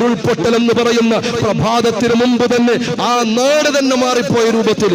ഉരുൾപൊട്ടൽ എന്ന് പറയുന്ന പ്രഭാതത്തിന് മുമ്പ് തന്നെ ആ നാട് തന്നെ മാറിപ്പോയ രൂപത്തിൽ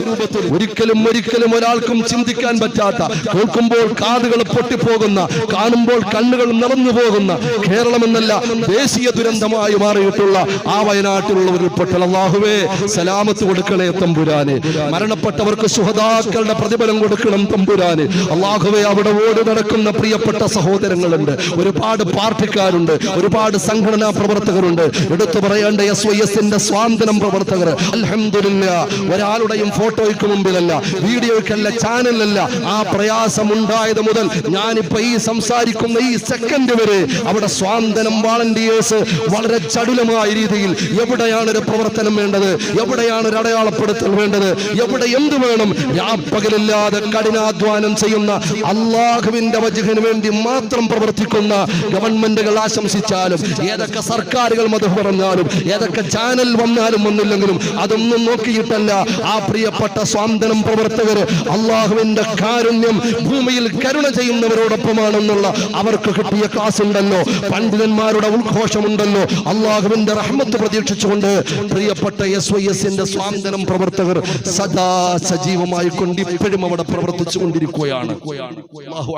ഒരിക്കലും ഒരിക്കലും ഒരാൾക്കും ചിന്തിക്കാൻ പറ്റാത്ത കേൾക്കുമ്പോൾ കാതുകൾ പൊട്ടിപ്പോകുന്ന കാണുമ്പോൾ കണ്ണുകൾ നിറഞ്ഞു പോകുന്ന കേരളമെന്നല്ല ദേശീയ ദുരന്തമായി മാറിയിട്ടുള്ള ആ വയനാട്ടിലുള്ള ഉരുൾപൊട്ടൽ. അള്ളാഹുവേ സലാമത്ത് കൊടുക്കണേ തമ്പുരാനെ. മരണപ്പെട്ടവർക്ക് സുഹതാക്കളുടെ പ്രതിഫലം കൊടുക്കണം തമ്പുരാന്. അള്ളാഹുവെ അവിടെ ഓടി നടക്കുന്ന പ്രിയപ്പെട്ട സഹോദരങ്ങളുണ്ട്. ഒരുപാട് പാർട്ടിക്കാരുണ്ട് ഒരുപാട് സംഘടനാ പ്രവർത്തകരുണ്ട്. എടുത്തു പറയേണ്ട എസ് വൈ എസിന്റെ സ്വാതന്ത്ര്യം പ്രവർത്തകർ. അലഹമില്ല ഒരാളുടെയും ഫോട്ടോയ്ക്ക് മുമ്പിലല്ല വീഡിയോയ്ക്കല്ല ചാനലല്ല. ആ പ്രയാസം ഉണ്ടായത് മുതൽ ഞാനിപ്പോ ഈ സംസാരിക്കുന്ന ഈ സെക്കൻഡ് വരെ അവിടെ സ്വാതന്ത്ര്യം വാളണ്ടിയേഴ്സ് വളരെ ചടുലമായ രീതിയിൽ എവിടെയാണ് ഒരു പ്രവർത്തനം വേണ്ടത്? എവിടെയാണ് ഒരു അടയാളപ്പെടുത്തൽ വേണ്ടത്? എവിടെ എന്ത് വേണം? രാപ്പകലില്ലാതെ കഠിനാധ്വാനം ചെയ്യുന്ന അള്ളാഹുവിന്റെ വജുഹിന് വേണ്ടി മാത്രം പ്രവർത്തിക്കുന്ന ഗവൺമെന്റുകൾ ആശംസിച്ചാലും ഏതൊക്കെ സർക്കാരുകൾ മത പറഞ്ഞാലും ഏതൊക്കെ ചാനൽ വന്നാലും വന്നില്ലെങ്കിലും അതൊന്നും നോക്കിയിട്ടല്ല. ആ പ്രിയപ്പെട്ട സ്വാന്തനം പ്രവർത്തകർ അള്ളാഹുവിന്റെ കാരുണ്യം ഭൂമിയിൽ കരുണ ചെയ്യുന്നവരോടൊപ്പമാണെന്നുള്ള അവർക്ക് കിട്ടിയ ക്ലാസ് ഉണ്ടല്ലോ പണ്ഡിതന്മാരുടെ ഉദ്ഘോഷമുണ്ടല്ലോ അള്ളാഹുവിന്റെ റഹ്മത്ത് പ്രതീക്ഷിച്ചുകൊണ്ട് പ്രിയപ്പെട്ട എസ് വൈ എസിന്റെ സ്വാന്തനം പ്രവർത്തകർ സദാ സജീവമായി കൊണ്ട് ഇപ്പോഴും അവിടെ പ്രവർത്തിച്ചു കൊണ്ടിരിക്കുകയാണ്.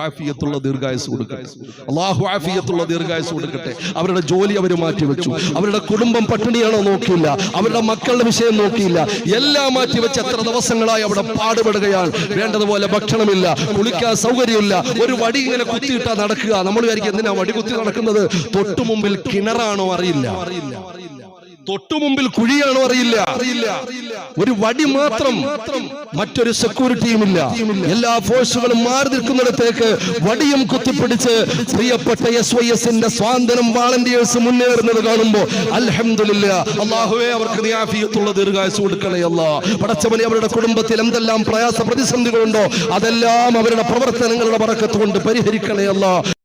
ആഫിയത്തുള്ള ദീർഘായുസ് കൊടുക്കട്ടെ. അള്ളാഹു ആഫിയത്തുള്ള ദീർഘായുസ് കൊടുക്കട്ടെ. അവരുടെ ജോലി അവർ മാറ്റിവെച്ചു. അവരുടെ കുടുംബം പട്ടിണിയാണോ നോക്കിയില്ല. അവരുടെ മക്കളുടെ വിഷയം നോക്കിയില്ല. എല്ലാം മാറ്റി വെച്ച് എത്ര ദിവസങ്ങളായി അവിടെ പാടുപെടുകയാണ്. വേണ്ടതുപോലെ ഭക്ഷണമില്ല കുളിക്കാൻ സൗകര്യമില്ല. ഒരു വടി ഇങ്ങനെ കുത്തിയിട്ടാ നടക്കുക. നമ്മൾ വിചാരിക്കും എന്തിനാ വടി കുത്തി നടക്കുന്നത്? തൊട്ടു മുമ്പിൽ കിണറാണോ അറിയില്ല. തൊട്ടു മുമ്പിൽ കുഴിയാണോ അറിയില്ല. അറിയില്ല. ഒരു വടി മാത്രം മറ്റൊരു സെക്യൂരിറ്റിയും ഇല്ല. എല്ലാ ഫോഴ്സുകളും മാറി നിൽക്കുന്നിടത്തേക്ക് വടിയും കുത്തിപ്പിടിച്ച് പ്രിയപ്പെട്ട എസ് വൈ എസിന്റെ സ്വാതന്ത്ര്യം വാളണ്ടിയേഴ്സ് മുന്നേറുന്നത് കാണുമ്പോ അലഹമില്ല അള്ളാഹുവേ അവർക്ക് നിയാഫിയത്തുള്ള ദീർഘായുസ് കൊടുക്കണേ അല്ലാ. പടച്ചവനെ അവരുടെ കുടുംബത്തിൽ എന്തെല്ലാം പ്രയാസ പ്രതിസന്ധികളുണ്ടോ അതെല്ലാം അവരുടെ പ്രവർത്തനങ്ങളുടെ പറക്കത്ത് കൊണ്ട് പരിഹരിക്കണേ അല്ലാ.